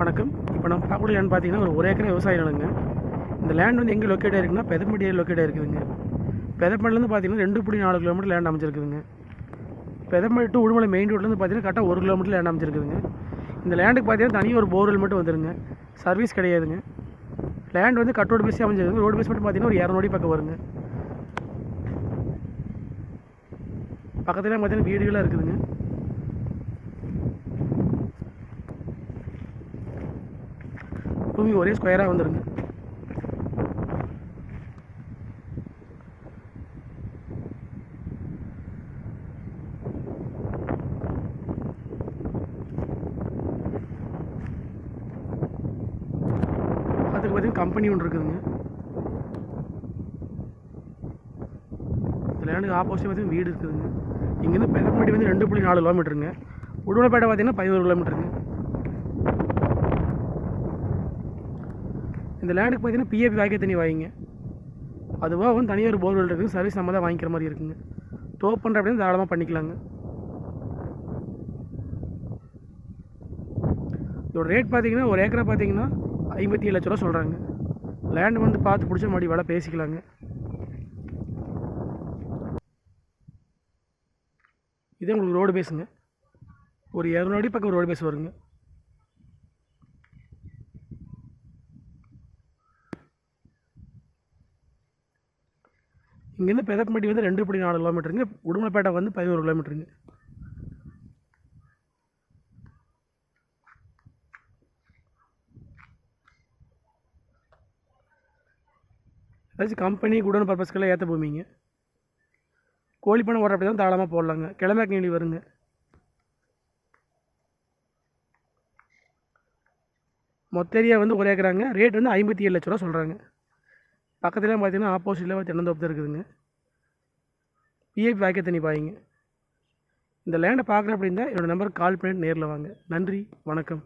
வணக்கம். இப்போ நம்ம பார்க்கக்கூடிய லேண்ட் பார்த்தீங்கன்னா ஒரு ஒரு ஏக்கர் விவசாய நிலங்க இந்த லேண்ட் வந்து எங்கே லொக்கேட் ஆயிருக்குன்னா பெதம்பட்டி லொக்கேட் ஆயிருக்குதுங்க. பெதம்பட்டிலேருந்து பார்த்தீங்கன்னா ரெண்டு புள்ளி நாலு கிலோமீட்டர் லேண்ட் அமைச்சிருக்குதுங்க பெதம்பட்டி டு உடுமலை மெயின் ரோட்லேருந்து பார்த்தீங்கன்னா கரெக்டாக ஒரு கிலோமீட்டர் லேண்ட் அமைச்சிருக்குதுங்க இந்த லேண்டுக்கு பார்த்தீங்கன்னா தனி ஒரு போர்வெல் மட்டும் வந்துருங்க. சர்வீஸ் கிடையாதுங்க. லேண்ட் வந்து கட் ரோடு பேசி அமைஞ்சிருக்கு ரோடு பேஸ் மட்டும் பார்த்தீங்கன்னா ஒரு இரநூறு பக்கம் வருங்க. பக்கத்துலேயே பார்த்தீங்கன்னா வீடுகளாக இருக்குதுங்க. பூமி ஒரே ஸ்கொயராக வந்துடுங்க அதுக்கு பார்த்தீங்கன்னா கம்பெனி ஒன்று இருக்குதுங்க. இந்த லேண்டுக்கு ஆப்போசிட் பார்த்தீங்கன்னா வீடு இருக்குதுங்க. இங்கேருந்து பெரம்பட்டி வந்து ரெண்டு புள்ளி நாலு கிலோமீட்டருங்க உடுமலைப்பேட்டை பார்த்தீங்கன்னா பதினோரு கிலோமீட்டருங்க இந்த லேண்டுக்கு பார்த்தீங்கன்னா பிஏபி வாய்க்க தண்ணி வாங்கிங்க. அதுவாக வந்து தனியாக ஒரு போர்வெல் இருக்குது சர்வீஸ் நம்ம தான் வாங்கிக்கிற மாதிரி இருக்குங்க. டோப் பண்ணுற அப்படின்னு தாராளமாக பண்ணிக்கலாங்க. இதோட ரேட் பார்த்தீங்கன்னா ஒரு ஏக்கரை பார்த்தீங்கன்னா ஐம்பத்தி ஏழு லட்ச ரூபா சொல்கிறாங்க லேண்ட் வந்து பார்த்து பிடிச்ச மாதிரி வேலை பேசிக்கலாங்க. இதே உங்களுக்கு ரோடு பேஸுங்க ஒரு இரநூறு அடி பக்கம் ரோடு பேஸ் வருங்க. இங்கேருந்து பெதப்பட்டி வந்து ரெண்டு புள்ளி நாலு கிலோமீட்டருங்க. உடுமலைப்பேட்டை வந்து பதினோரு கிலோமீட்டருங்க. ஏதாச்சும் கம்பெனி குடோன் பர்பஸ்க்கெல்லாம் ஏற்ற பூமிங்க. கோழிப்பணம் அப்படி தான் தாராளமாக போடலாங்க. கிழமை நீலி வருங்க. மொத்த ஏரியா வந்து ஒரே ஏக்கராங்க. ரேட் வந்து ஐம்பத்தி ஏழு லட்ச ரூபா சொல்கிறாங்க பக்கத்துலேயும் பார்த்தீங்கன்னா ஆப்போசிட்டில் தென்னந்தோப்பு இருக்குதுங்க. பிஏபி வாய்க்க தண்ணி பாயிங்க. இந்த லேண்டை பார்க்குற அப்படின்னா என்னோடய நம்பருக்கு கால் பண்ணிட்டு நேரில் வாங்க. நன்றி வணக்கம்.